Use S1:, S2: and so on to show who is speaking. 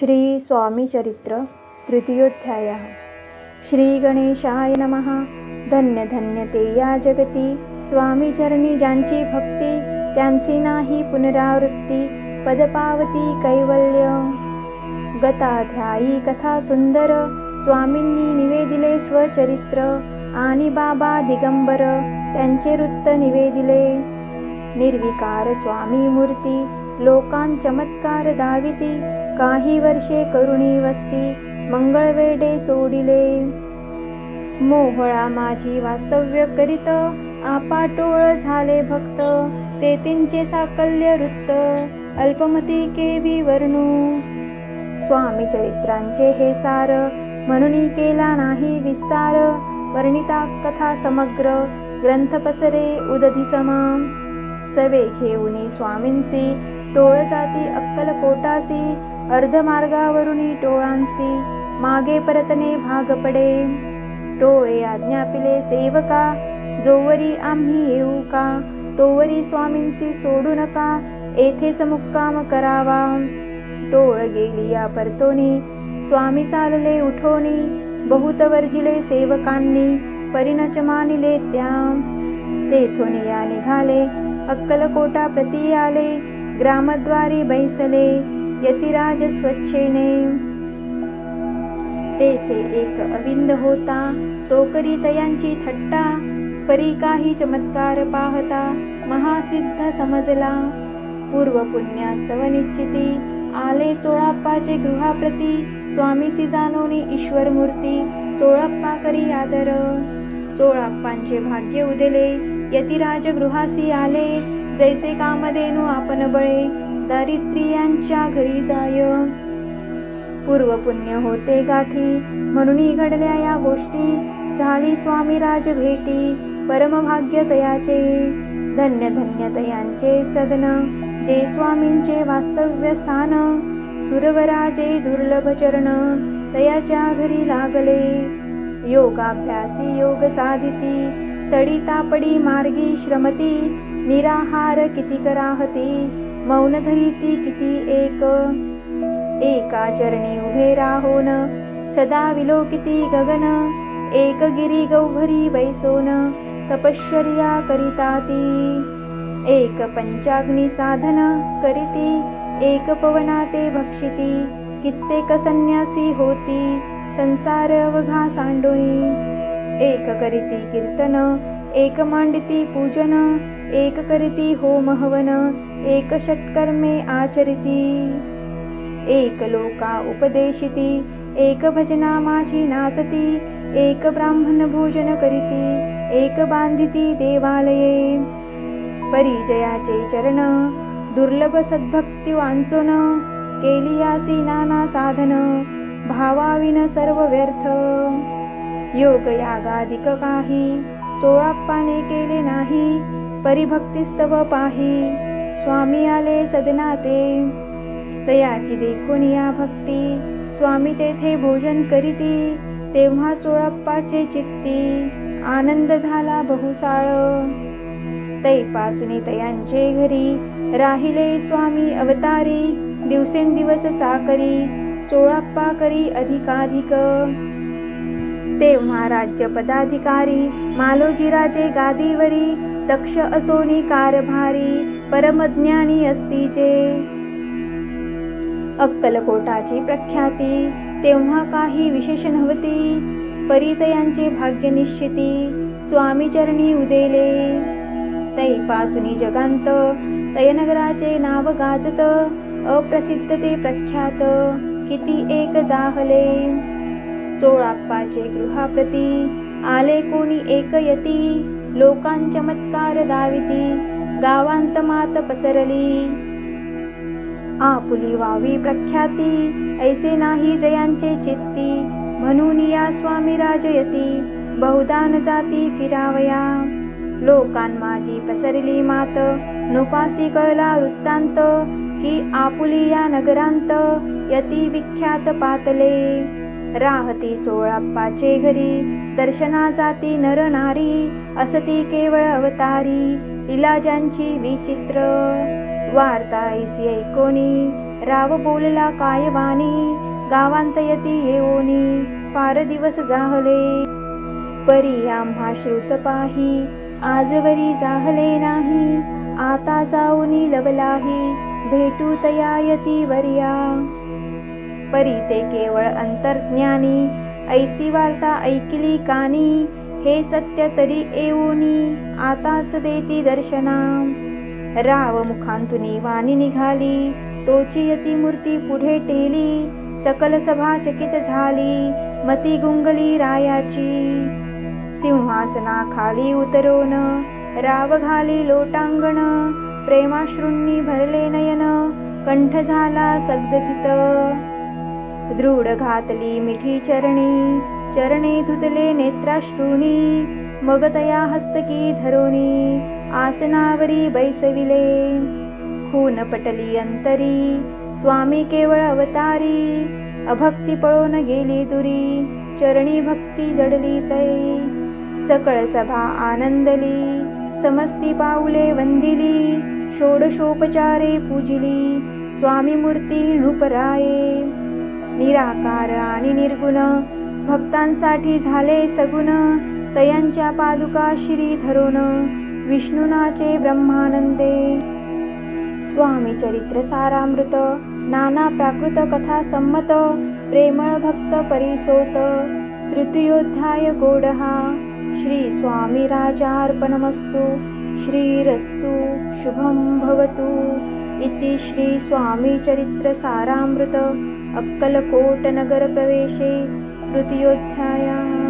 S1: श्री स्वामी चरित्र तृतीयोध्यायः. श्रीगणेशाय नमः. धन्य धन्य ते या जगती. स्वामी चरणी ज्यांची भक्ती त्यांची नाही पुनरावृत्ती. पदपावती कैवल्य. गताध्यायी कथा सुंदर. स्वामींनी निवेदिले स्वचरित्र. आणि बाबा दिगंबर त्यांचे वृत्त निवेदिले. निर्विकार स्वामी मूर्ती लोकां चमत्कार दाविती. काही वर्षे करुणी वस्ती मंगळवेडे सोडिले. मोहळा माझी वास्तव्य करीत आपाटोळ झाले भक्त तेतींचे साकल्य वृत्त अल्पमती केवी वर्णू. स्वामी चरित्रांचे हे सार म्हणून केला नाही विस्तार वर्णिता कथा समग्र ग्रंथ पसरे उदधी समा सवे घेऊनी स्वामींसी टोळ जाती अक्कल कोटासी अर्धमार्गावरुनी टोळांसी मागे परतने भाग पडे. टोळे आज्ञापिले सेवका जोवरी आम्ही येऊ का? तोवरी स्वामींसी सोडू नका येथेच मुक्काम करावा. टोळ गेली या परतोनी स्वामी चालले उठोनी बहुत वर्जिले सेवकांनी परिणच मानिले त्या. तेथून या निघाले अक्कलकोटा प्रती आले ग्रामद्वारी बैसले. यतिराज स्वच्छेने तेथे एक अविंद होता तो करी तयांची थट्टा परी काही चमत्कार पाहता महासिद्ध समजला. पूर्व पुण्यास्तव निश्चिती आले चोळाप्पाचे गृहाप्रती स्वामीसी सिजानोनी ईश्वर मूर्ती चोळाप्पा करी आदर. चोळाप्पांचे भाग्य उदेले यतिराज गृहासी आले जैसे कामधेनू आपण बळे दारिद्र्यांच्या घरी जाय. पूर्व पुण्य होते गाठी म्हणून घडल्या या गोष्टी. झाली स्वामी राज भेटी परमभाग्य तयाचे. धन्य धन्य तयांचे सदन जे स्वामींचे वास्तव्य स्थान. सुरवराजे दुर्लभ चरण तयाच्या घरी लागले. योगाभ्यासी योग साधिती तडी तापडी मार्गी श्रमती निराहार किती कराहती मौन धरीती किती एक. एका चरणी उभे राहोन सदा विलोकिती गगन एक गिरी गौभरी बैसोन तपश्चर्या करिता ती एक पंचाग्नी साधन करिती एक पवनाते भक्षिती कित्येक संन्यासी होती संसार अवघा सांडोनी एक करीती कीर्तन एक मांडिती पूजन एक करीती होम हवन एक षट्कर्मे आचरिती। एक लोका उपदेशिती एक भजना माझी नाचती एक ब्राह्मण भोजन करीती एक बांधिती देवालये। परिजयाचे चरण दुर्लभ सद्भक्ती वांचोन केली नाना साधन भावाविन सर्व व्यर्थ योग यागाधिक काही चोळाप्पाने केले नाही परिभक्तिस्तव पाही स्वामी आले सदनाते. तयाची देखून या भक्ती स्वामी तेथे भोजन करीती तेव्हा चोळाप्पाचे चित्ती आनंद झाला बहुसाळ. तैपासुनी तयांचे घरी राहिले स्वामी अवतारी दिवसेंदिवस चाकरी चोळाप्पा करी अधिकाधिक. तेव्हा राज्य पदाधिकारी मालोजीराजे गादीवरी दक्ष असोनी कारभारी परमज्ञानी असतीचे अक्कलकोटाची प्रख्याती तेव्हा काही विशेष नव्हती. परितयांचे भाग्य निश्चिती स्वामी चरणी उदेले. तैपासुनी जगांत तयनगराचे नाव गाजत अप्रसिद्ध ते प्रख्यात किती एक जाहले. चोळाप्पाचे गृहाप्रती. आले कोणी एक यती लोकां चमत्कार दाविती. गावांत मात पसरली. आपुली वावी प्रख्याती. ऐसे नाही जयांचे चित्ती. म्हणून या स्वामी राजयती. बहुदान जाती फिरावया. लोकां माझी पसरली मात. नुपासी कळला वृत्तांत. की आपुली या नगरांत. यती विख्यात पातले. राहती चोळाप्पाचे घरी. दर्शना जाती नर नारी असती केवळ अवतारी. इलाजांची विचित्र वार्ता ऐसी ऐकोनी राव बोलला काय वाणी? गावांत यती येऊनी. फार दिवस जाहले. परी आम्हा श्रुत पाही. आजवरी जाहले नाही. आता जाऊनी लवलाही. भेटू तया यती वर्या. परी ते केवळ अंतर्ज्ञानी. ऐसी वार्ता ऐकली कानी हे सत्य तरी येऊनी आताच देती दर्शना राव मुखांतुनी वाणी निघाली तोची यती मूर्ती पुढे टेली सकल सभा चकित झाली मती गुंगली रायाची. सिंहासना खाली उतरोन राव घाली लोटांगण प्रेमाश्रूंनी भरले नयन कंठ झाला सगदतित दृढ घातली मिठी चरणी चरणे धुतले नेत्राश्रूणी मग तया हस्तकी धरोनी आसनावरी बैसविले. खून पटली अंतरी स्वामी केवळ अवतारी अभक्ती पळून गेली दुरी चरणी भक्ती जडली तै. सकळ सभा आनंदली समस्ती पाऊले वंदिली षोडशोपचारे पूजिली स्वामी मूर्ती नृपराये. निराकार आणि निर्गुण. भक्तांसाठी झाले सगुण. तयांच्या पादुका श्री धरून. विष्णुनाचे ब्रह्मानंदे. स्वामी चरित्र सारामृत. नाना प्राकृत कथा संमत. प्रेमळ भक्त परिसोत. तृतीयोध्याय गोडहा. श्री स्वामी राजार्पणमस्तु. श्रीरस्तु. शुभं भवतु. इति श्रीस्वामीचरित्रसारामृत अक्कलकोटनगरप्रवेशे तृतीयोध्यायाः